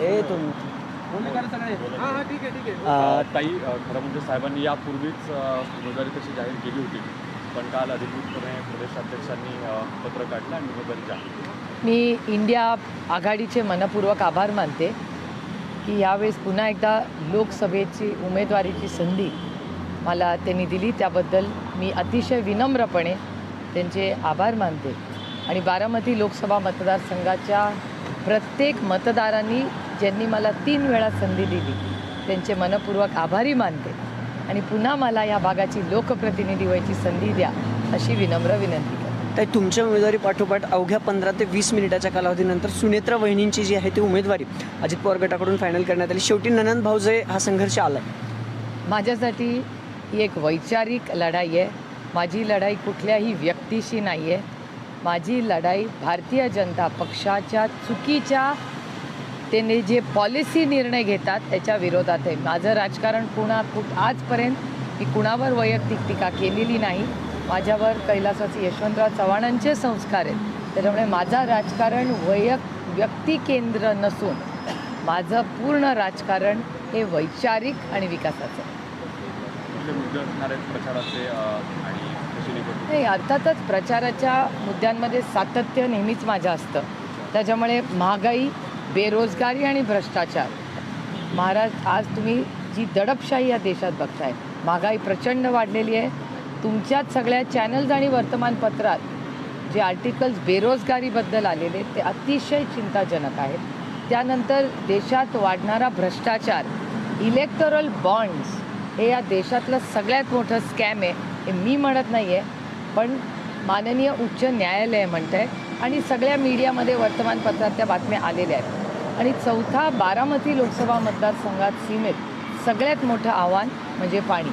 ए तुम अ, ताई खरं म्हणजे साहेबांनी यापूर्वीच उमेदवारी तशी जाहीर केली होती. पण काल अधिकृतपणे प्रदेशाध्यक्षांनी पत्र काढलं आणि उमेदवारी जाहीर केली. मी इंडिया आघाडीचे मनपूर्वक आभार मानते की यावेळेस पुन्हा एकदा लोकसभेची उमेदवारीची संधी मला त्यांनी दिली. त्याबद्दल मी अतिशय विनम्रपणे त्यांचे आभार मानते. आणि बारामती लोकसभा मतदारसंघाच्या प्रत्येक मतदारांनी ज्यांनी मला तीन वेळा संधी दिली त्यांचे मनपूर्वक आभारी मानते. आणि पुन्हा मला या भागाची लोकप्रतिनिधी व्हायची संधी द्या अशी विनम्र विनंती करते. तर तुमच्या उमेदवारी पाठोपाठ अवघ्या पंधरा ते वीस मिनिटाच्या कालावधीनंतर सुनेत्रा वहिनींची जी आहे ती उमेदवारी अजित पवार गटाकडून फायनल करण्यात आली. शेवटी ननंद भाऊजे हा संघर्ष आला माझ्यासाठी ही एक वैचारिक लढाई आहे. माझी लढाई कुठल्याही व्यक्तीशी नाही आहे माझी लढाई भारतीय जनता पक्षाच्या चुकीच्या त्याने जे पॉलिसी निर्णय घेतात त्याच्या विरोधात आहे. माझं राजकारण कुणा कुठ आजपर्यंत मी कुणावर वैयक्तिक टीका केलेली नाही. माझ्यावर कैलासाचे यशवंतराव चव्हाणांचे संस्कार आहेत. त्याच्यामुळे माझा राजकारण वैयक व्यक्तिकेंद्र नसून माझं पूर्ण राजकारण हे वैचारिक आणि विकासाचं नाही अर्थातच प्रचाराच्या मुद्द्यांमध्ये सातत्य नेहमीच माझं असतं. त्याच्यामुळे महागाई बेरोजगारी आणि भ्रष्टाचार. महाराज आज तुम्ही जी दडपशाही या देशात बघताय महागाई प्रचंड वाढलेली आहे. तुमच्याच सगळ्या चॅनल्स आणि वर्तमानपत्रात जे आर्टिकल्स बेरोजगारीबद्दल आलेले ते अतिशय चिंताजनक आहेत. त्यानंतर देशात वाढणारा भ्रष्टाचार इलेक्टोरल बॉन्ड्स हे या देशातलं सगळ्यात मोठं स्कॅम आहे हे मी म्हणत नाही आहे पण माननीय उच्च न्यायालय म्हणत आहे आणि सगळ्या मीडियामध्ये वर्तमानपत्रात त्या बातम्या आलेल्या आहेत. आणि चौथा बारामती लोकसभा मतदारसंघात सीमेत सगळ्यात मोठं आव्हान म्हणजे पाणी.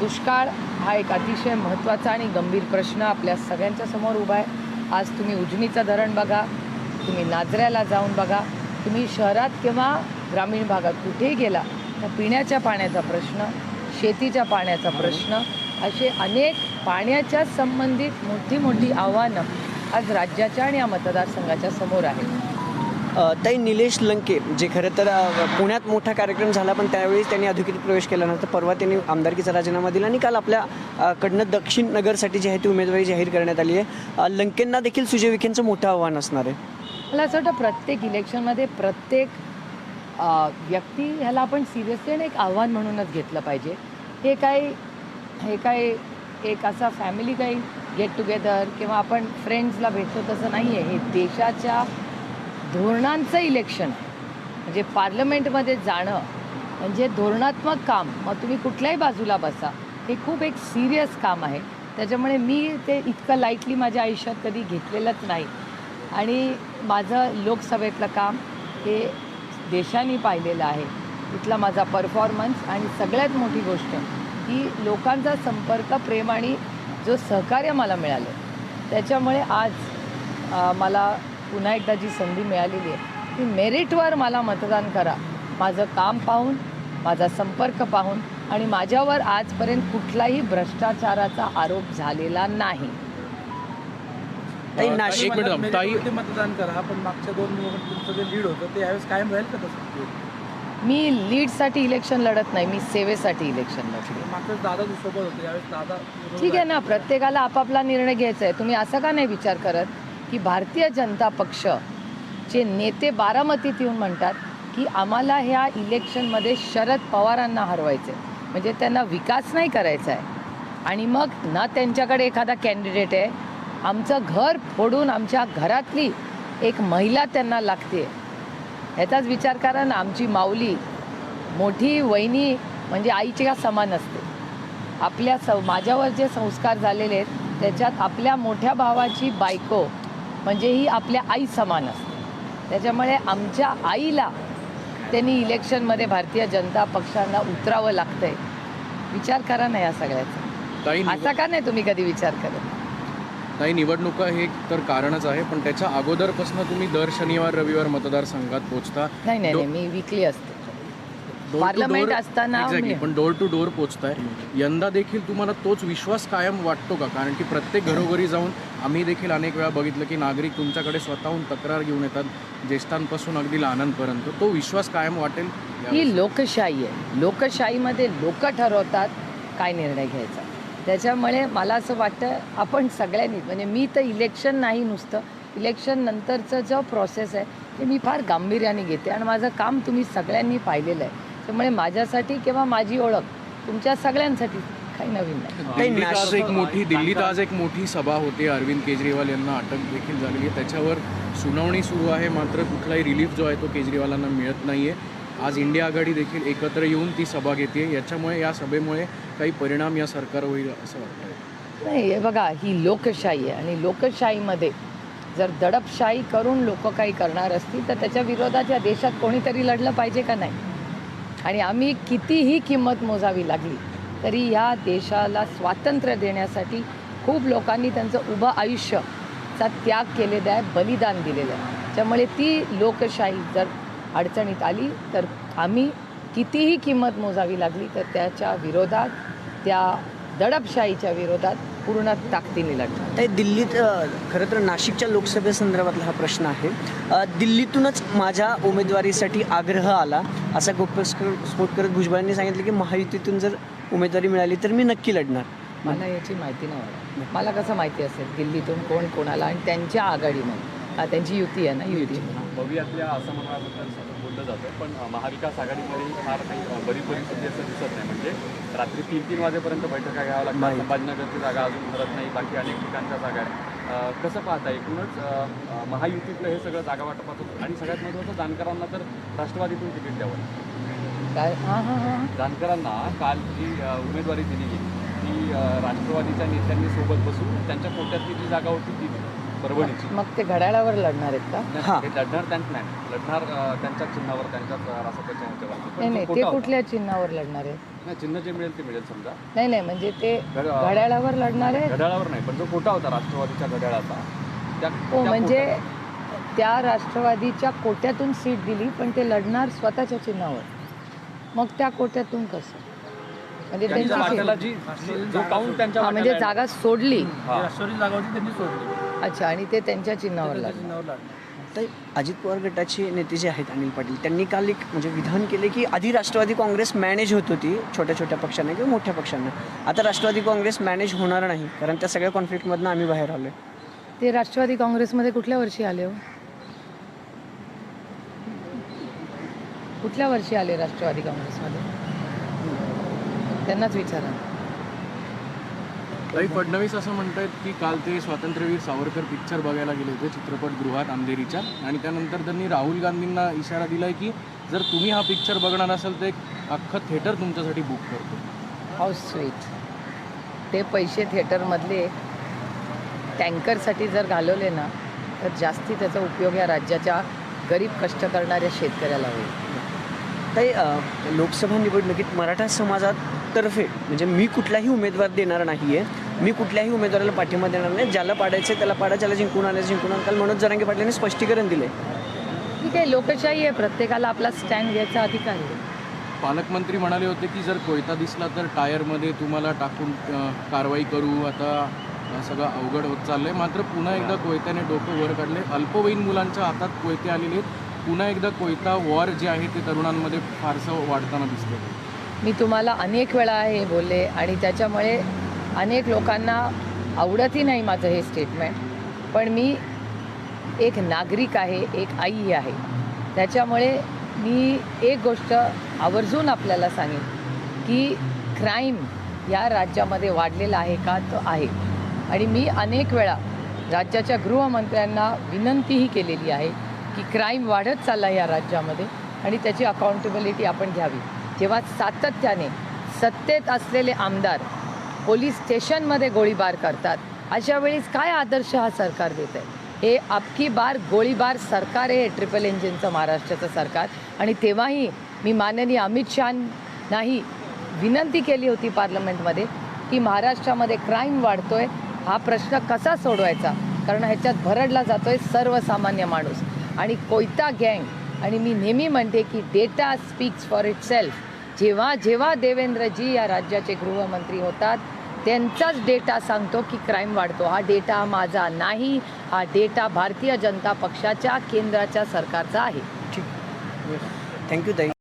दुष्काळ हा एक अतिशय महत्त्वाचा आणि गंभीर प्रश्न आपल्या सगळ्यांच्या समोर उभा आहे. आज तुम्ही उजनीचं धरण बघा तुम्ही नाजऱ्याला जाऊन बघा तुम्ही शहरात किंवा ग्रामीण भागात कुठेही गेला तर पिण्याच्या पाण्याचा प्रश्न शेतीच्या पाण्याचा प्रश्न असे अनेक पाण्याच्या संबंधित मोठी मोठी आव्हानं आज राज्याच्या आणि या मतदारसंघाच्या समोर आहेत. ताई निलेश लंके जे खरं तर पुण्यात मोठा कार्यक्रम झाला पण त्यावेळी त्यांनी अधिकृत प्रवेश केल्यानंतर परवा त्यांनी आमदारकीचा राजीनामा दिला आणि काल आपल्या अ, कडनं दक्षिण नगरसाठी जी आहे ती उमेदवारी जाहीर करण्यात आली आहे. लंकेंना देखील सुजय विखेंचं मोठं आव्हान असणार आहे. मला असं वाटतं प्रत्येक इलेक्शनमध्ये प्रत्येक व्यक्ती ह्याला आपण सिरियसली आणि एक आव्हान म्हणूनच घेतलं पाहिजे. हे काय हे काय एक असा फॅमिली काही गेट टुगेदर किंवा आपण फ्रेंड्सला भेटतो तसं नाही आहे हे देशाच्या धोरणांचं इलेक्शन म्हणजे पार्लमेंटमध्ये जाणं म्हणजे धोरणात्मक काम मग तुम्ही कुठल्याही बाजूला बसा हे खूप एक सिरियस काम आहे. त्याच्यामुळे मी ते इतकं लाईटली माझ्या आयुष्यात कधी घेतलेलंच नाही. आणि माझं लोकसभेतलं काम हे देशाने पाहिलेलं आहे. तिथला माझा परफॉर्मन्स आणि सगळ्यात मोठी गोष्ट की लोकांचा संपर्क प्रेम आणि जो सहकार्य मला मिळालं त्याच्यामुळे आज मला पुन्हा एकदा जी संधी मिळालेली आहे ती मेरिटवर मला मतदान करा. माझं काम पाहून माझा संपर्क पाहून आणि माझ्यावर आजपर्यंत कुठलाही भ्रष्टाचाराचा आरोप झालेला नाही. नाशिक मतदान करा पण मागच्या दोन निवडणूक तुमचं जे लीड होतं ते यावेळेस कायम राहील का तसं? मी लीडसाठी इलेक्शन लढत नाही मी सेवेसाठी इलेक्शन लढते. दादा सोबत होते? यावेळेस दादा विरोधात ठीक आहे ना प्रत्येकाला आपापला निर्णय घ्यायचा आहे. तुम्ही असं का नाही विचार करत की भारतीय जनता पक्ष चे नेते बारामतीत येऊन म्हणतात की आम्हाला ह्या इलेक्शनमध्ये शरद पवारांना हरवायचं म्हणजे त्यांना विकास नाही करायचा आहे आणि मग ना त्यांच्याकडे एखादा कॅन्डिडेट आहे. आमचं घर फोडून आमच्या घरातली एक महिला त्यांना लागते ह्याचाच विचार करा ना आमची माऊली मोठी वहिनी म्हणजे आईच्या समान असते. आपल्या स माझ्यावर जे संस्कार झालेले आहेत त्याच्यात आपल्या मोठ्या भावाची बायको म्हणजे ही आपल्या आई समान असते. त्याच्यामुळे आमच्या आईला त्यांनी इलेक्शनमध्ये भारतीय जनता पक्षांना उतरावं लागतंय. विचार करा ना या सगळ्याचा. असा का नाही तुम्ही कधी विचार करत? ताई निवडणुका हे तर कारणच आहे पण त्याच्या अगोदरपासून तुम्ही दर शनिवार रविवार मतदारसंघात पोहोचता नाही नाही मी विकली असते. पार्लमेंट असताना एक्झॅक्टली मी- पण डोर टू डोर पोचताय. यंदा देखील तुम्हाला तोच विश्वास कायम वाटतो का? कारण की प्रत्येक घरोघरी जाऊन आम्ही देखील अनेक वेळा बघितलं की नागरिक तुमच्याकडे स्वतःहून तक्रार घेऊन येतात ज्येष्ठांपासून अगदी लहानांपर्यंत. तो विश्वास कायम वाटेल? यावेळेस? ही लोकशाही आहे. लोकशाहीमध्ये लोक ठरवतात काय निर्णय घ्यायचा. त्याच्यामुळे मला असं वाटतं आपण सगळ्यांनी म्हणजे मी तर इलेक्शन नाही नुसतं इलेक्शन नंतरचं जो प्रोसेस आहे ते मी फार गांभीर्याने घेते. आणि माझं काम तुम्ही सगळ्यांनी पाहिलेलं आहे. त्यामुळे माझ्यासाठी किंवा माझी ओळख तुमच्या सगळ्यांसाठी काही नवीन नाही. आज एक मोठी दिल्लीत आज एक मोठी सभा होते. अरविंद केजरीवाल यांना अटक देखील झालेली आहे. त्याच्यावर सुनावणी सुरू आहे. मात्र कुठलाही रिलीफ जो आहे तो केजरीवालांना मिळत नाही आहे आज इंडिया आघाडी देखील एकत्र येऊन ती सभा घेते याच्यामुळे या सभेमुळे काही परिणाम या सरकार होईल असं वाटतं नाही हे बघा ही लोकशाही आहे आणि लोकशाहीमध्ये जर दडपशाही करून लोक काही करणार असतील तर त्याच्या विरोधात या देशात कोणीतरी लढलं पाहिजे का नाही? आणि आम्ही कितीही किंमत मोजावी लागली तरी या देशाला स्वातंत्र्य देण्यासाठी खूप लोकांनी त्यांचं उभं आयुष्यचा त्याग केलेला आहे बलिदान दिलेलं आहे. त्यामुळे ती लोकशाही जर अडचणीत आली तर आम्ही कितीही किंमत मोजावी लागली तर त्याच्या विरोधात त्या दडपशाहीच्या विरोधात पूर्ण ताकदीने लढणार ते दिल्लीत खरं तर नाशिकच्या लोकसभेसंदर्भातला हा प्रश्न आहे. दिल्लीतूनच माझ्या उमेदवारीसाठी आग्रह आला. असा स्फोट करत भुजबळांनी सांगितलं की महायुतीतून जर उमेदवारी मिळाली तर मी नक्की लढणार. मला याची माहिती नाही. मला कसं माहिती असेल दिल्लीतून कोण कोणाला आणि त्यांच्या आघाडीमध्ये? त्यांची युती आहे ना युती. भवियातल्या असं म्हणाबद्दल सतत बोललं जातं पण महाविकास आघाडीमध्ये फार काही बरी परिस्थिती असं दिसत नाही. म्हणजे रात्री तीन तीन वाजेपर्यंत बैठका घ्याव्या लागतात संभाजीनगरची जागा अजून ठरत नाही बाकी अनेक ठिकाणच्या जागा आहेत. अ, कसं पाहता एकूणच महायुतीतलं हे सगळं जागा वाटपाचं आणि सगळ्यात महत्त्वाचं जानकरांना तर राष्ट्रवादीतून तिकीट द्यावं काय? हां हां हां. जानकरांना काल जी उमेदवारी दिली गेली ती राष्ट्रवादीच्या नेत्यांनी सोबत बसून त्यांच्या कोट्यातली जी जागा होती ती दिली. परभणीची. मग ते घड्याळावर लढणार आहेत का? हा. लढणार त्यांच नाही. लढणार अ, त्यांच्याच चिन्हावर त्यांच्याच अ, रासपाच्या ह्याच्यावरती. पण नाही कोटा ते होता- कुठल्या चिन्हावर लढणार आहे नाही चिन्ह जे मिळेल ते मिळेल समजा. नाही नाही म्हणजे ते घड्या- घड्याळावर लढणार आहे घड्याळावर नाही पण जो कोटा होता राष्ट्रवादीच्या घड्याळाचा त्या हो त्या म्हणजे त्या राष्ट्रवादीच्या कोट्यातून सीट दिली पण ते लढणार स्वतःच्या चिन्हावर. मग त्या कोट्यातून कसं? म्हणजे त्यांच्या त्यांची वाट्याला सीट- जी जी- जो काउंट त्यांच्या हा, म्हणजे वाट्याला जागा सोडली. हा. राष्ट्रवादी जागा होती त्यांनी सोडली. अच्छा आणि ते त्यांच्या चिन्हावर तर अजित पवार गटाचे नेते जे आहेत अनिल पाटील त्यांनी काल एक म्हणजे विधान केले की आधी राष्ट्रवादी काँग्रेस मॅनेज होत होती छोट्या छोट्या पक्षांना किंवा मोठ्या पक्षांना. आता राष्ट्रवादी काँग्रेस मॅनेज होणार नाही कारण त्या सगळ्या कॉन्फ्लिक्टमधनं आम्ही बाहेर आलो ते राष्ट्रवादी काँग्रेसमध्ये कुठल्या वर्षी आले हो? कुठल्या वर्षी आले राष्ट्रवादी काँग्रेसमध्ये? त्यांनाच विचारा. ताई फडणवीस असं म्हणतायत की काल ते स्वातंत्र्यवीर सावरकर पिक्चर बघायला गेले होते चित्रपटगृहात अंधेरीच्या. आणि त्यानंतर त्यांनी राहुल गांधींना इशारा दिलाय की जर तुम्ही हा पिक्चर बघणार असाल तर एक अख्खं थिएटर तुमच्यासाठी बुक करतो. हाऊ स्वीट ते पैसे थिएटरमधले टँकरसाठी जर घालवले ना तर जास्ती त्याचा उपयोग या राज्याच्या गरीब कष्ट करणाऱ्या शेतकऱ्याला होईल. ताई लोकसभा निवडणुकीत मराठा समाजातर्फे म्हणजे मी कुठलाही उमेदवार देणार नाही आहे मी कुठल्याही उमेदवाराला पाठिंबा देणार नाही. ज्याला पाडायचं त्याला पाडा ज्याला जिंकून आणायचं जिंकून आण. काल मनोज जरांगे पाटलांनी स्पष्टीकरण दिले ठीक आहे लोकशाही आहे प्रत्येकाला आपला स्टँड घ्यायचा अधिकार आहे. पालकमंत्री म्हणाले होते की जर कोयता दिसला तर टायरमध्ये तुम्हाला टाकून कारवाई करू. आता सगळं अवघड होत चाललंय. मात्र पुन्हा एकदा कोयत्याने डोकं वर काढले. अल्पवयीन मुलांच्या हातात कोयते आलेले आहेत. पुन्हा एकदा कोयता वॉर जे आहे ते तरुणांमध्ये फारसं वाढताना दिसतं मी तुम्हाला अनेक वेळा हे बोलले आणि त्याच्यामुळे अनेक लोकांना आवडतही नाही माझं हे स्टेटमेंट पण मी एक नागरिक आहे एक आई आहे. त्याच्यामुळे मी एक गोष्ट आवर्जून आपल्याला सांगेन की क्राईम या राज्यामध्ये वाढलेला आहे का? तो आहे. आणि मी अनेक वेळा राज्याच्या गृहमंत्र्यांना विनंतीही केलेली आहे की क्राईम वाढत चालला या राज्यामध्ये आणि त्याची अकाउंटेबिलिटी आपण घ्यावी. जेव्हा सातत्याने सत्तेत असलेले आमदार पोलीस स्टेशनमध्ये गोळीबार करतात. अशा वेळेस काय आदर्श हा सरकार देत आहे हे अबकी बार गोळीबार सरकार आहे ट्रिपल इंजिनचं महाराष्ट्राचं सरकार. आणि तेव्हाही मी माननीय अमित शहानाही विनंती केली होती पार्लमेंटमध्ये की महाराष्ट्रामध्ये क्राईम वाढतोय हा प्रश्न कसा सोडवायचा? कारण ह्याच्यात भरडला जातोय सर्वसामान्य माणूस. आणि कोयता गँग आणि मी नेहमी म्हणते की data speaks for itself जेव्हा जेव्हा देवेंद्रजी या राज्याचे गृहमंत्री होतात त्यांचाच डेटा सांगतो की क्राईम वाढतो. हा डेटा माझा नाही हा डेटा भारतीय जनता पक्षाच्या केंद्राच्या सरकारचा आहे. थँक्यू ताई.